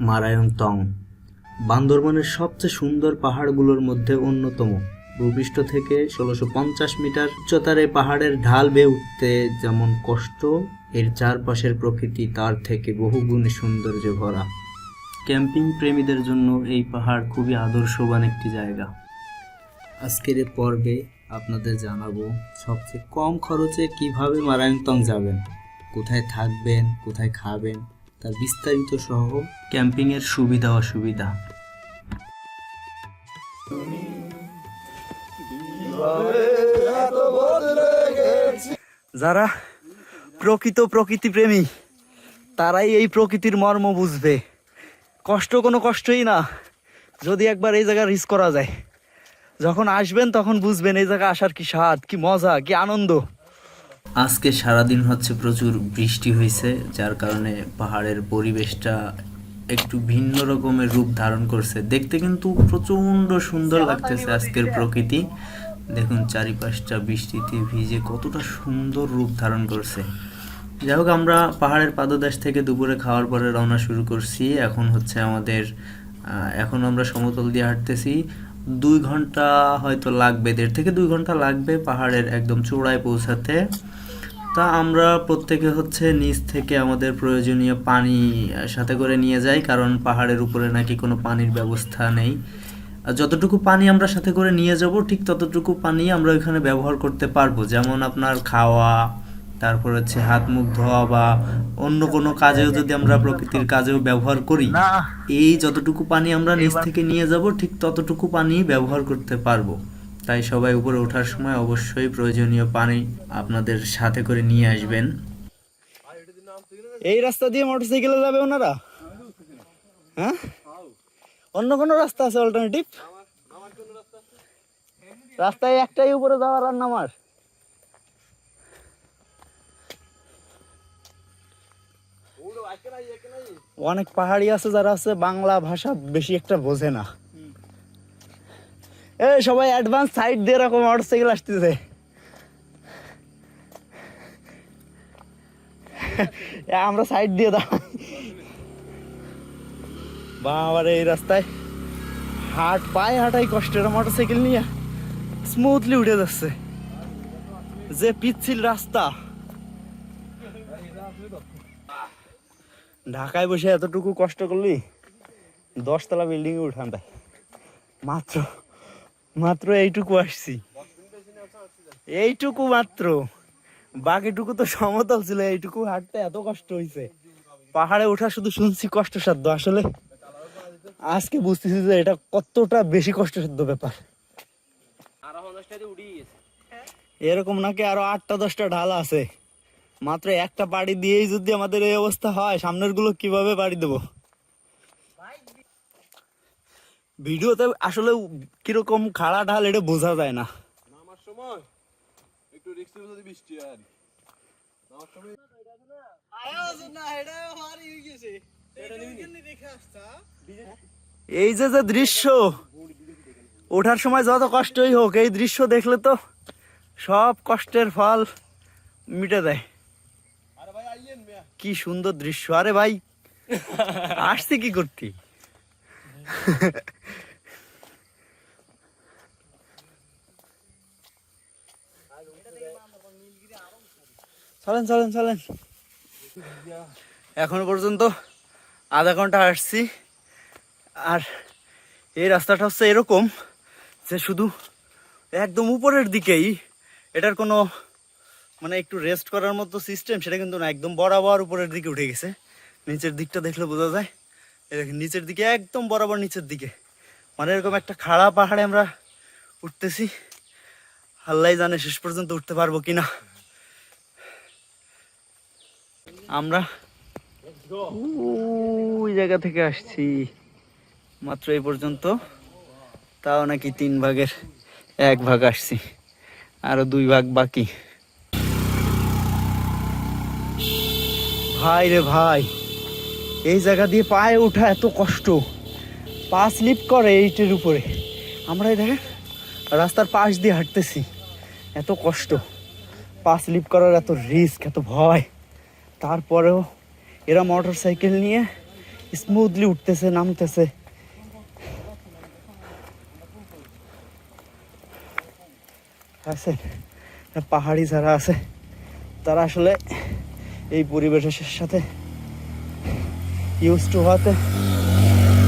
মারায়ংতং বান্দরবনের সবচেয়ে সুন্দর পাহাড়গুলোর মধ্যে অন্যতম। ভূপৃষ্ঠ থেকে ষোলোশো পঞ্চাশ মিটার উচ্চতার এই পাহাড়ের ঢাল বেয়ে উঠতে যেমন কষ্ট, এর চারপাশের প্রকৃতি তার থেকে বহুগুণে সৌন্দর্যে ভরা। ক্যাম্পিং প্রেমীদের জন্য এই পাহাড় খুবই আদর্শবান একটি জায়গা। আজকের পর্বে আপনাদের জানাব সবচেয়ে কম খরচে কীভাবে মারায়ণতং যাবেন? কোথায় থাকবেন, কোথায় খাবেন? তার বিস্তারিত সহ ক্যাম্পিংয়ের সুবিধা অসুবিধা। যারা প্রকৃত প্রকৃতি প্রেমী, তারাই এই প্রকৃতির মর্ম বুঝবে। কষ্ট কোনো কষ্টই না, যদি একবার এই জায়গা রিস্ক করা যায়। যখন আসবেন তখন বুঝবেন এই জায়গা আসার কি স্বাদ, কি মজা, কি আনন্দ। আজকে সারাদিন হচ্ছে প্রচুর বৃষ্টি হয়েছে যার কারণে পাহাড়ের পরিবেশটা একটু ভিন্ন রকমের রূপ ধারণ করছে। দেখতে কিন্তু প্রচণ্ড সুন্দর লাগতেছে আজকের প্রকৃতি। দেখুন চারিপাশটা বৃষ্টিতে ভিজে কতটা সুন্দর রূপ ধারণ করছে। যাই হোক আমরা পাহাড়ের পাদদেশ থেকে দুপুরে খাওয়ার পরে রওনা শুরু করছি। এখন হচ্ছে আমাদের আহ, এখন আমরা সমতল দিয়ে হাঁটতেছি। দুই ঘণ্টা হয়তো লাগবে, দেড় থেকে দুই ঘণ্টা লাগবে পাহাড়ের একদম চূড়ায় পৌঁছাতে। তা আমরা প্রত্যেকে হচ্ছে নিচ থেকে আমাদের প্রয়োজনীয় পানি সাথে করে নিয়ে যাই, কারণ পাহাড়ের উপরে নাকি কোনো পানির ব্যবস্থা নেই। যতটুকু পানি আমরা সাথে করে নিয়ে যাব, ঠিক ততটুকু পানি আমরা ওইখানে ব্যবহার করতে পারব। যেমন আপনার খাওয়া তারপর হচ্ছে হাত মুখ ধোয়া বা অন্য কোনো কাজেও যদি আমরা প্রকৃতির কাজেও ব্যবহার করি এই যতটুকু পানি আমরা নিচ থেকে নিয়ে যাব ঠিক ততটুকু পানি ব্যবহার করতে পারব। তাই সবাই উপরে ওঠার সময় অবশ্যই প্রয়োজনীয় পানি আপনাদের সাথে করে নিয়ে আসবেন। এই রাস্তা দিয়ে মোটরসাইকেলে যাবে ওনারা? হ্যাঁ? অন্য কোনো রাস্তা আছে অল্টারনেটিভ রাস্তায় একটাই উপরে যাওয়ার আর নামার? অনেক পাহাড়ি আছে যারা আছে, বাংলা ভাষা বেশি একটা বোঝে না। এ, সবাই অ্যাডভান্স সাইড দিয়ে এরকম মোটরসাইকেল আসতেছে। আমরা সাইড দিয়ে দাও বাবার, এই রাস্তায় হাট, পায়ে হাঁটাই কষ্টের মোটরসাইকেল নিয়ে স্মুথলি উঠে যাচ্ছে। যে পিচ্ছিল রাস্তা। ঢাকায় বসে এতটুকু কষ্ট করলি দশতলা বিল্ডিং এ উঠান দেয় মাত্র মাত্র এইটুকু আসছি। এইটুকু মাত্র। বাকিটুকু তো সমতল ছিল এইটুকু হাঁটতে এত কষ্ট হয়েছে পাহাড়ে ওঠা শুধু শুনছি কষ্টসাধ্য আসলে আজকে বুঝতেছি যে এটা কতটা বেশি কষ্টসাধ্য ব্যাপার। এরকম নাকি আরও আটটা দশটা ঢাল আছে। মাত্র একটা বাড়ি দিয়েই যদি আমাদের এই অবস্থা হয় সামনেরগুলো কীভাবে বাড়ি দেবো? ভিডিওতে আসলে কীরকম খাড়া ঢাল এটা বোঝা যায় না। নামার সময়? একটু রিক্সের যদি বৃষ্টি আর নামার সময় এই যে যে দৃশ্য ওঠার সময় যত কষ্টই হোক এই দৃশ্য দেখলে তো সব কষ্টের ফল মিটে দেয় আরে ভাই আইয়েন মিয়া কি সুন্দর দৃশ্য। আরে ভাই, আসছি কি করতি? চলেন চলেন চলেন। এখনও পর্যন্ত আধা ঘণ্টা আসছি। আর এই রাস্তাটা হচ্ছে এরকম যে শুধু একদম উপরের দিকেই এটার কোনো মানে একটু রেস্ট করার মতো সিস্টেম সেটা কিন্তু না, একদম বরাবর উপরের দিকে উঠে গেছে। নিচের দিকটা দেখলে বোঝা যায়। দেখেন, নিচের দিকে, একদম বরাবর নিচের দিকে। মানে এরকম একটা খাড়া পাহাড়ে আমরা উঠতেছি। আল্লাহ জানে শেষ পর্যন্ত উঠতে পারব কিনা। আমরা ওই জায়গা থেকে আসছি। মাত্র এই পর্যন্ত। তাও নাকি তিন ভাগের এক ভাগ আসছি। আরও দুই ভাগ বাকি। ভাই রে ভাই, এই জায়গা দিয়ে পায়ে ওঠা এত কষ্ট। পা স্লিপ করে এইটের উপরে। আমরা দেখেন, রাস্তার পাশ দিয়ে হাঁটতেছি। এত কষ্ট। পা স্লিপ করার এত রিস্ক, এত ভয়। তারপরেও এরা মোটর সাইকেল নিয়ে স্মুথলি উঠতেছে, নামতেছে। আছে, পাহাড়ি যারা আছে, তারা আসলে এই পরিবেশের সাথে ইউজ টু হওয়াতে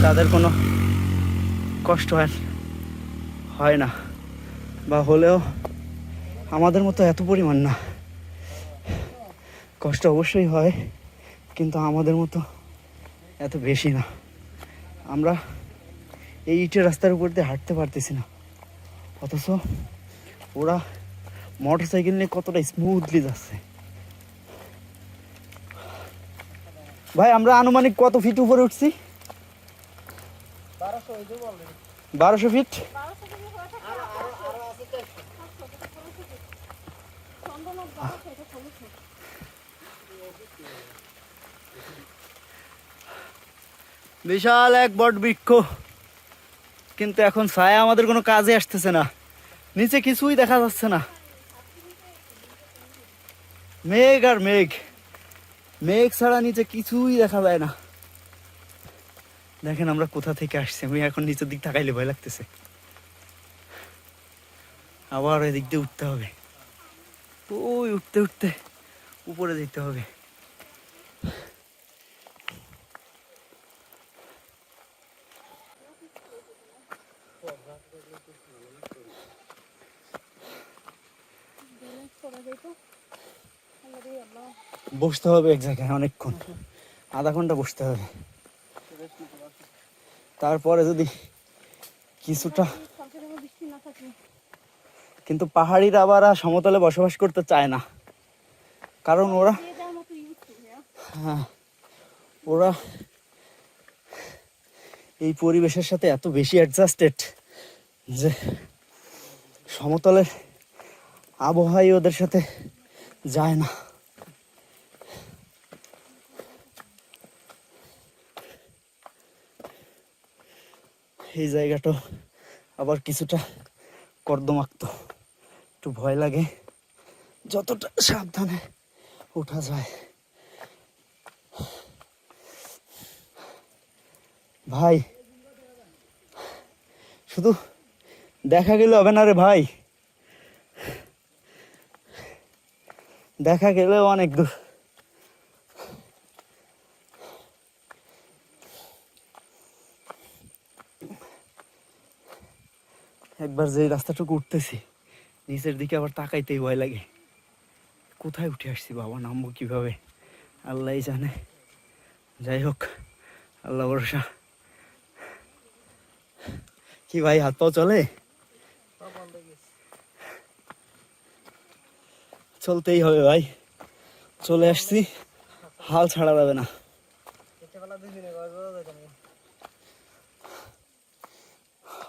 তাদের কোনো কষ্ট হয় হয় না। বা হলেও আমাদের মতো এত পরিমাণ না। কষ্ট অবশ্যই হয়, কিন্তু আমাদের মতো এত বেশি না। আমরা এই ইটের রাস্তার উপর দিয়ে হাঁটতে পারতেছি না। অথচ ওরা মোটর সাইকেল নিয়ে কতটা স্মুথলি যাচ্ছে। ভাই, আমরা আনুমানিক কত ফিট উপরে উঠছি? বারোশো ফিট বিশাল এক বট বৃক্ষ। কিন্তু এখন ছায়া আমাদের কোনো কাজে আসতেছে না। নিচে কিছুই দেখা যাচ্ছে না। মেঘ আর মেঘ। মেঘ ছাড়া নিচে কিছুই দেখা যায় না। দেখেন আমরা কোথা থেকে আসছি, আমি এখন নিচের দিক তাকাইলে ভয় লাগতেছে। আবার ওই দিক দিয়ে উঠতে হবে। ওই উঠতে উঠতে উপরে যেতে হবে। বসতে হবে এক জায়গায় অনেকক্ষণ। আধা ঘণ্টা বসতে হবে। তারপরে যদি কিছুটা কিন্তু পাহাড়িরা আবার সমতলে বসবাস করতে চায় না। কারণ ওরা হ্যাঁ ওরা এই পরিবেশের সাথে এত বেশি অ্যাডজাস্টেড যে সমতলের আবহাওয়াই ওদের সাথে যায় না। এই জায়গাটা আবার কিছুটা কর্দমাক্ত। একটু ভয় লাগে যতটা সাবধানে ওঠা যায়। ভাই, শুধু দেখা গেলে হবে না রে ভাই। দেখা গেলেও অনেক দূর। একবার যে রাস্তাটুকু উঠতেছি নিচের দিকে আবার তাকাইতেই ভয় লাগে। কোথায় উঠে আসছি বাবা নামবো কীভাবে? আল্লাহই জানে। যাই হোক আল্লাহ ভরসা। কি ভাই হাত পাও চলে? চলতেই হবে ভাই। চলে আসছি হাল ছাড়া যাবে না।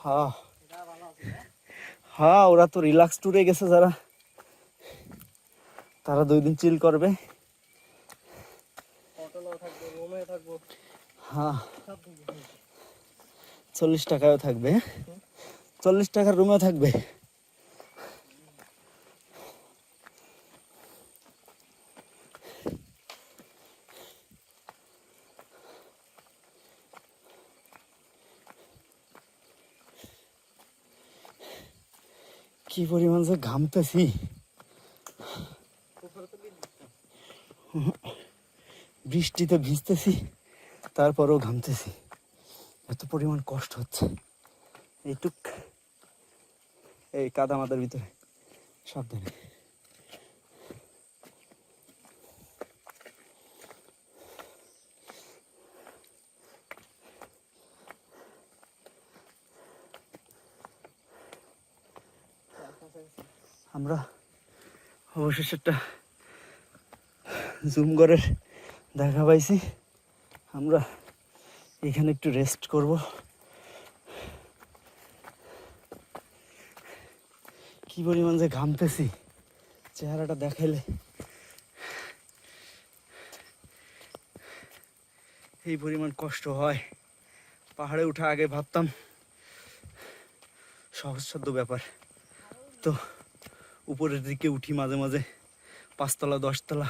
হ্যাঁ হ্যাঁ ওরা তো রিল্যাক্স ট্যুরে গেছে যারা। তারা দুই দিন চিল করবে। হ্যাঁ। চল্লিশ টাকায়ও থাকবে। চল্লিশ টাকার রুমেও থাকবে? কি পরিমাণ যে ঘামতেছি। বৃষ্টিতে ভিজতেছি, তারপরেও ঘামতেছি। এত পরিমাণ কষ্ট হচ্ছে। এইটুক এই কাদা মাদার ভিতরে। সাবধানে আমরা অবশেষে একটা জুম ঘরের দেখা পাইছি। আমরা এখানে একটু রেস্ট করব। কি পরিমাণ যে ঘামতেছি, চেহারাটা দেখাইলে। এই পরিমাণ কষ্ট হয়। পাহাড়ে উঠা আগে ভাবতাম সহজসাধ্য ব্যাপার। তো উপরের দিকে উঠি মাঝে মাঝে, পাঁচতলা, দশতলা,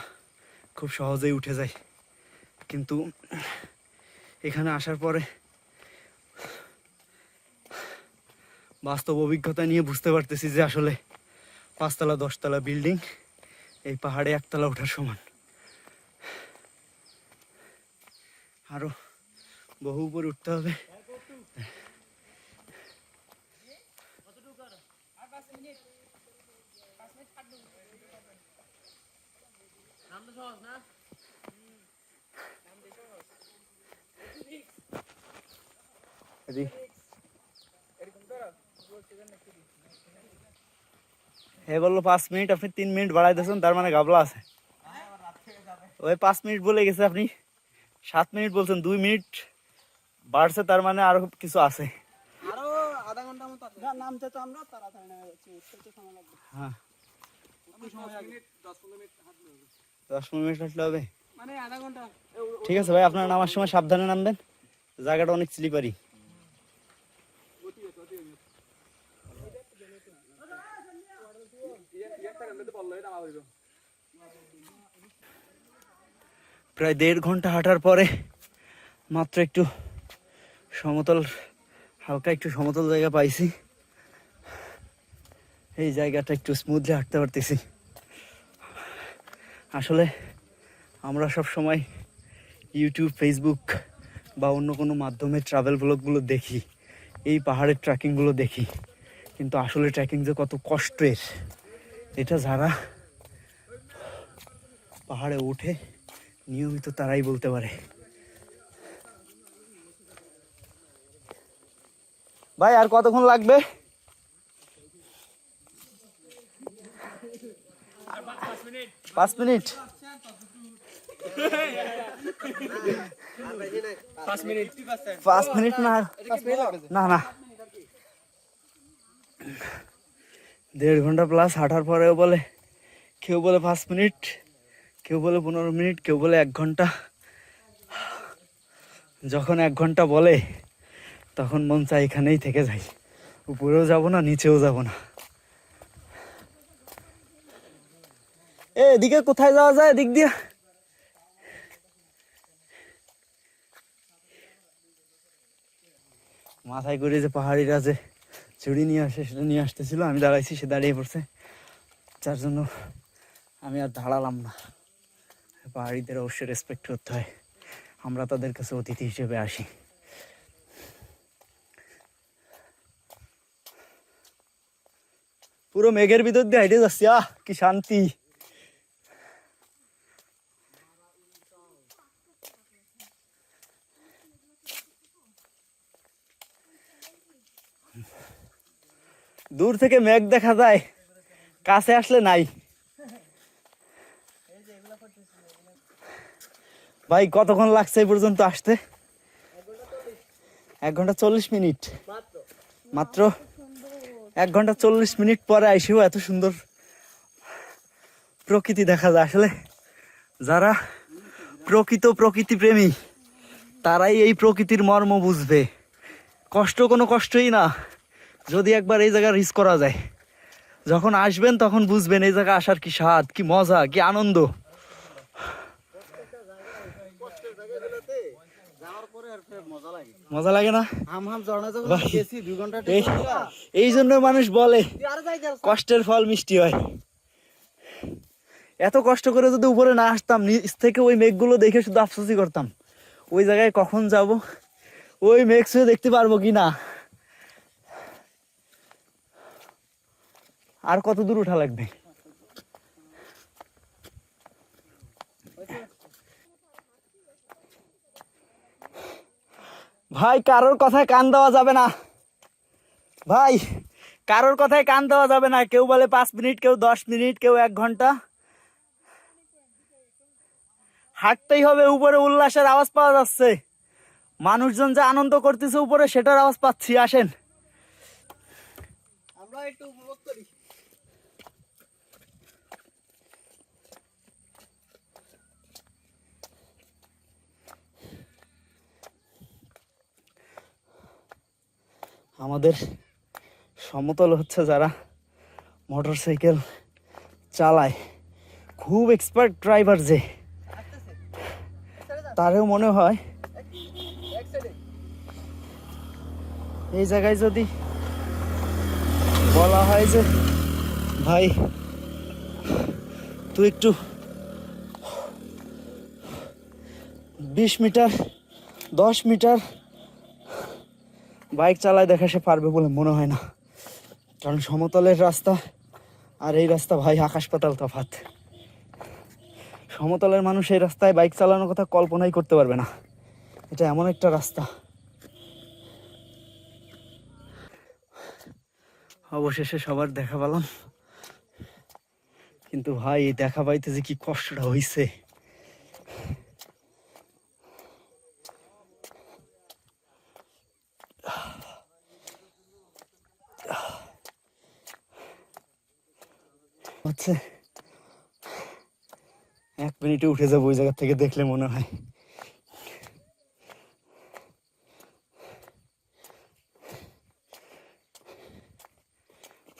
খুব সহজেই উঠে যায় কিন্তু এখানে আসার পরে বাস্তব অভিজ্ঞতা নিয়ে বুঝতে পারতেছি যে আসলে পাঁচতলা, দশতলা বিল্ডিং এই পাহাড়ে একতলা ওঠার সমান। আরও বহু উপরে উঠতে হবে। হে বলল পাঁচ মিনিট আপনি তিন মিনিট বাড়াই দিয়েছেন তার মানে গাবলা আছে। ওই পাঁচ মিনিট বলে গেছে আপনি। সাত মিনিট বলছেন দুই মিনিট বাড়ছে তার মানে আরও কিছু আছে। আরও আধা ঘণ্টা মতো আছে। না নামতে তো আমরা তাড়াতাড়ি নেমে যাচ্ছি। উঠতে তো সময় লাগবে। হ্যাঁ। একটু সময় লাগবে। দশ পনেরো মিনিট হাঁটলে হবে। মানে ঠিক আছে ভাই আপনার নামার সময় সাবধানে নামবেন। জায়গাটা অনেক স্লিপারি। প্রায় দেড় ঘণ্টা হাঁটার পরে মাত্র একটু সমতল হালকা একটু সমতল জায়গা পাইছি। এই জায়গাটা একটু স্মুথলি হাঁটতে পারতেছি। আসলে আমরা সব সময় ইউটিউব ফেসবুক বা অন্য কোনো মাধ্যমে ট্রাভেল ব্লগগুলো দেখি, এই পাহাড়ের ট্রেকিংগুলো দেখি। কিন্তু আসলে ট্রেকিং যে কত কষ্টের, এটা যারা পাহাড়ে ওঠে, নিয়মিত তারাই বলতে পারে। ভাই, আর কতক্ষণ লাগবে? পাঁচ মিনিট। পাঁচ মিনিট। না না না। দেড় ঘণ্টা প্লাস হাঁটার পরেও বলে কেউ বলে পাঁচ মিনিট কেউ বলে পনেরো মিনিট কেউ বলে এক ঘণ্টা। যখন এক ঘণ্টা বলে তখন মন চায় এখানেই থেকে যাই। উপরেও যাব না নিচেও যাব না। এদিকে কোথায় যাওয়া যায়? এদিক দিয়ে। মাথায় করে যে পাহাড়িরা যে চুড়ি নিয়ে আসে, সেটা নিয়ে আসতেছিল। আমি দাঁড়াইছি, সে দাঁড়িয়ে পড়ছে। যার জন্য আমি আর দাঁড়ালাম না। পাহাড়িদের অবশ্যই রেসপেক্ট করতে হয়। আমরা তাদের কাছে অতিথি হিসেবে আসি। পুরো মেঘের ভিতর দিয়ে হাইটে যাচ্ছি। আহ, কি শান্তি। দূর থেকে মেঘ দেখা যায়। কাছে আসলে নাই। ভাই, কতক্ষণ লাগছে এই পর্যন্ত আসতে? এক ঘণ্টা চল্লিশ মিনিট। মাত্র এক ঘণ্টা চল্লিশ মিনিট পরে আইসেও এত সুন্দর প্রকৃতি দেখা যায়। আসলে যারা প্রকৃত প্রকৃতি প্রেমী, তারাই এই প্রকৃতির মর্ম বুঝবে। কষ্ট কোনো কষ্টই না। যদি একবার এই জায়গা রিস করা যায়। যখন আসবেন তখন বুঝবেন এই জায়গা আসার কি স্বাদ, কি মজা, কি আনন্দ। মজা লাগে না? এই জন্য মানুষ বলে, কষ্টের ফল মিষ্টি হয়। এত কষ্ট করে যদি উপরে না আসতাম, নিচ থেকে ওই মেঘগুলো দেখে শুধু আফসোসই করতাম। ওই জায়গায় কখন যাব, ওই মেঘ দেখতে পারব কি না? আর কত দূর উঠা লাগবে? ভাই, কারোর কথায় কান দেওয়া যাবে না। ভাই, কারোর কথায় কান দেওয়া যাবে না। কেউ বলে পাঁচ মিনিট, কেউ দশ মিনিট, কেউ এক ঘণ্টা। হাঁটতেই হবে, উপরে উল্লাসের আওয়াজ পাওয়া যাচ্ছে। মানুষজন যে আনন্দ করতেছে উপরে, সেটার আওয়াজ পাচ্ছি। আসেন। আমরা একটু উপভোগ করি। আমাদের সমতল হচ্ছে যারা মোটর সাইকেল চালায়। খুব এক্সপার্ট ড্রাইভার যে। তারেও মনে হয় এই জায়গায় যদি বলা হয় যে, ভাই, তুই একটু বিশ মিটার, দশ মিটার বাইক চালায় দেখা সে পারবে বলে মনে হয় না। কারণ সমতলের রাস্তা আর এই রাস্তা ভাই আকাশ পাতাল তফাত সমতলের মানুষ এই রাস্তায় বাইক চালানোর কথা কল্পনাই করতে পারবে না। এটা এমন একটা রাস্তা। অবশেষে সবার দেখা পেলাম। কিন্তু ভাই দেখা পাইতে যে কি কষ্টটা হইছে। হচ্ছে এক মিনিটে উঠে যাব ওই জায়গা থেকে দেখলে মনে হয়।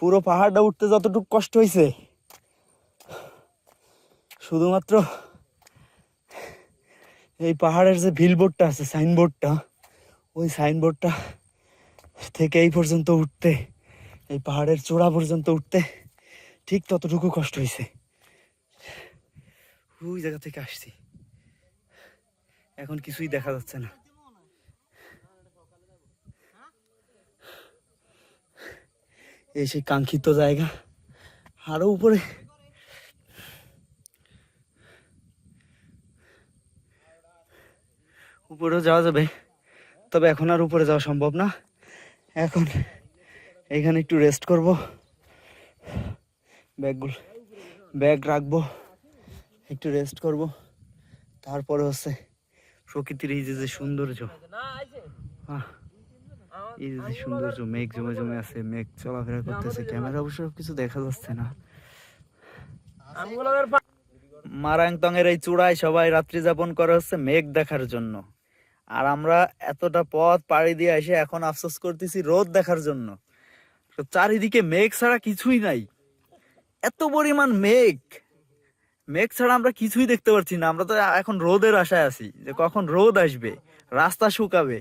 পুরো পাহাড়টা উঠতে যতটুকু কষ্ট হয়েছে, শুধুমাত্র এই পাহাড়ের যে বিলবোর্ডটা আছে সাইনবোর্ডটা ওই সাইনবোর্ডটা থেকে এই পর্যন্ত উঠতে, এই পাহাড়ের চূড়া পর্যন্ত উঠতে ঠিক ততটুকু কষ্ট হয়েছে ওই জায়গা থেকে আসছি। এখন কিছুই দেখা যাচ্ছে না। এই সেই কাঙ্ক্ষিত জায়গা। আরও উপরে। উপরেও যাওয়া যাবে। তবে এখন আর উপরে যাওয়া সম্ভব না। এখন এখানে একটু রেস্ট করব। ব্যাগগুলো ব্যাগ রাখব, একটু রেস্ট করব। তারপরে হচ্ছে প্রকৃতির এই যে যে সৌন্দর্য এই যে সৌন্দর্য, মেঘ জমে জমে আছে, মেঘ চলাফেরা করতেছে, ক্যামেরা অবশ্য কিছু দেখা যাচ্ছে না। মারাংতং এর এই চূড়ায় সবাই রাত্রি যাপন করে হচ্ছে মেঘ দেখার জন্য। আর আমরা এতটা পথ পাড়ি দিয়ে এসে এখন আফসোস করতেছি রোদ দেখার জন্য। তো চারিদিকে মেঘ ছাড়া কিছুই নাই। এত পরিমাণ মেঘ। মেঘ ছাড়া আমরা কিছুই দেখতে পারছি না। আমরা তো এখন রোদের আশায় আছি যে কখন রোদ আসবে, রাস্তা শুকাবে।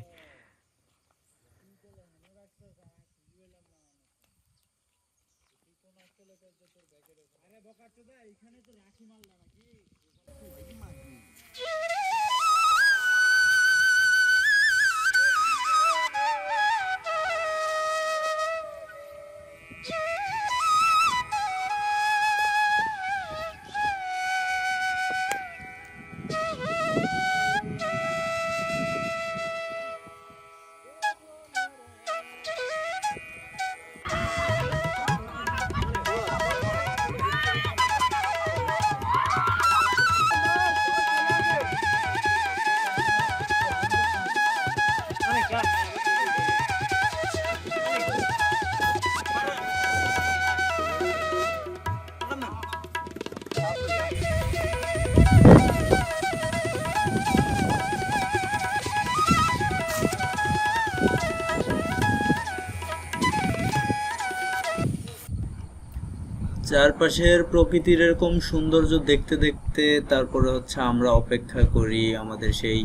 চারপাশের প্রকৃতির এরকম সৌন্দর্য দেখতে দেখতে তারপরে হচ্ছে আমরা অপেক্ষা করি আমাদের সেই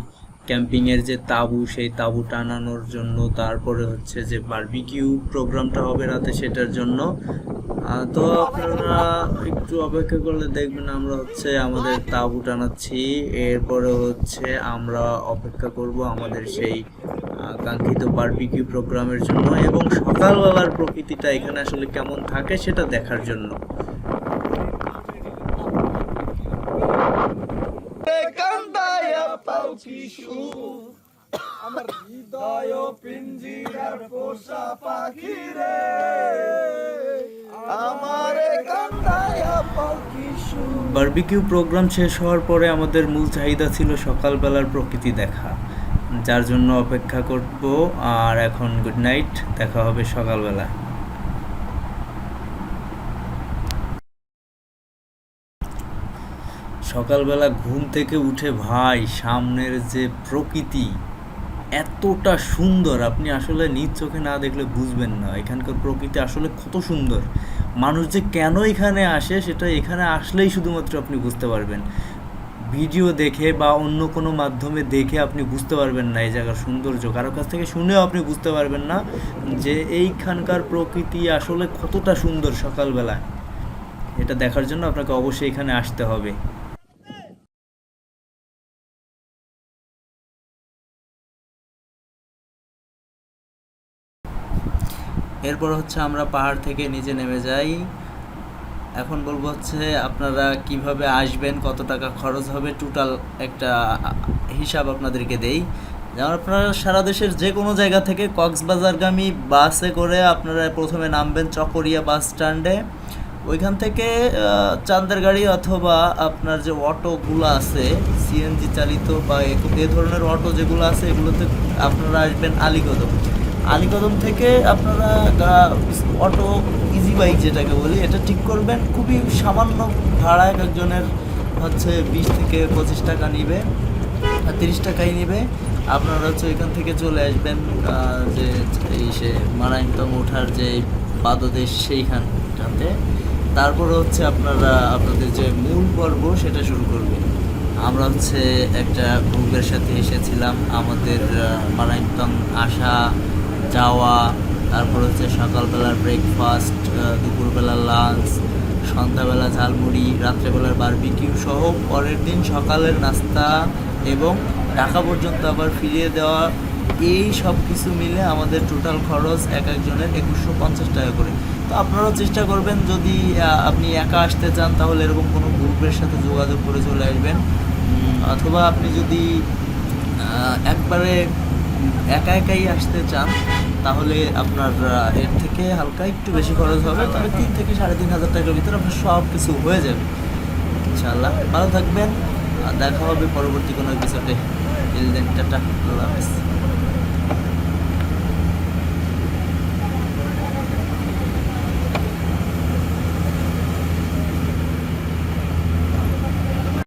ক্যাম্পিং এর যে তাঁবু, সেই তাঁবু টানানোর জন্য। তারপরে হচ্ছে যে বারবিকিউ প্রোগ্রামটা হবে রাতে সেটার জন্য। তো আপনারা একটু অপেক্ষা করলে দেখবেন আমরা হচ্ছে আমাদের তাঁবু টানাচ্ছি। এরপরে হচ্ছে আমরা অপেক্ষা করব আমাদের সেই কাঙ্ক্ষিত বারবিকিউ প্রোগ্রামের জন্য এবং সকালবেলার প্রকৃতিটা এখানে আসলে কেমন থাকে সেটা দেখার জন্য। বার্বিকিউ প্রোগ্রাম শেষ হওয়ার পরে আমাদের মূল চাহিদা ছিল সকালবেলার প্রকৃতি দেখা। যার জন্য অপেক্ষা করব, আর এখন গুড নাইট দেখা হবে সকালবেলা। সকালবেলা ঘুম থেকে উঠে ভাই, সামনের যে প্রকৃতি, এতটা সুন্দর। আপনি আসলে নিজ চোখে না দেখলে বুঝবেন না। এখানকার প্রকৃতি আসলে কত সুন্দর। মানুষ যে কেন এখানে আসে, সেটা এখানে আসলেই শুধুমাত্র আপনি বুঝতে পারবেন। ভিডিও দেখে বা অন্য কোনো মাধ্যমে দেখে আপনি বুঝতে পারবেন না এই জায়গার সৌন্দর্য। কারোর কাছ থেকে শুনেও আপনি বুঝতে পারবেন না যে এইখানকার প্রকৃতি আসলে কতটা সুন্দর সকালবেলায়। এটা দেখার জন্য আপনাকে অবশ্যই এখানে আসতে হবে। এরপর হচ্ছে আমরা পাহাড় থেকে নিচে নেমে যাই। এখন বলব হচ্ছে আপনারা কীভাবে আসবেন, কত টাকা খরচ হবে টোটাল একটা হিসাব আপনাদেরকে দেই। যেমন আপনারা সারা দেশের যে কোনো জায়গা থেকে কক্সবাজারগামী বাসে করে আপনারা প্রথমে নামবেন চকরিয়া বাস স্ট্যান্ডে। ওইখান থেকে চান্দের গাড়ি অথবা আপনার যে অটোগুলো আছে, সিএনজি চালিত বা এ- ধরনের অটো যেগুলো আছে, এগুলোতে আপনারা আসবেন আলীকদম। আলীকদম থেকে আপনারা অটো ইজি বাইক যেটাকে বলি, এটা ঠিক করবেন। খুবই সামান্য ভাড়া এক একজনের হচ্ছে বিশ থেকে পঁচিশ টাকা নিবে, আর তিরিশ টাকাই নিবে। আপনারা হচ্ছে এখান থেকে চলে আসবেন যে এই সে মারাইনতম ওঠার যে পাদদেশ সেইখানটাতে। তারপরে হচ্ছে আপনারা আপনাদের যে মূল পর্ব সেটা শুরু করবে আমরা হচ্ছে একটা গ্রুপের সাথে এসেছিলাম, আমাদের মারাইনতং আসা, যাওয়া, তারপর হচ্ছে সকালবেলার ব্রেকফাস্ট দুপুরবেলার লাঞ্চ সন্ধ্যাবেলা ঝালমুড়ি, রাত্রেবেলার বারবিকিউ সহ পরের দিন সকালের নাস্তা এবং ঢাকা পর্যন্ত আবার ফিরিয়ে দেওয়া, এই সব কিছু মিলে আমাদের টোটাল খরচ এক একজনের একুশশো পঞ্চাশ টাকা করে। তো আপনারাও চেষ্টা করবেন যদি আপনি একা আসতে চান তাহলে এরকম কোনো গ্রুপের সাথে যোগাযোগ করে চলে আসবেন। অথবা আপনি যদি একবারে একা একাই আসতে চান তাহলে আপনার এর থেকে হালকা একটু বেশি খরচ হবে, তবে তিন থেকে সাড়ে তিন হাজার টাকার ভিতরে আপনার সব কিছু হয়ে যাবে। ইনশাআল্লাহ, ভালো থাকবেন দেখা হবে পরবর্তী কোনো এপিসোডে টাটা, আল্লাহ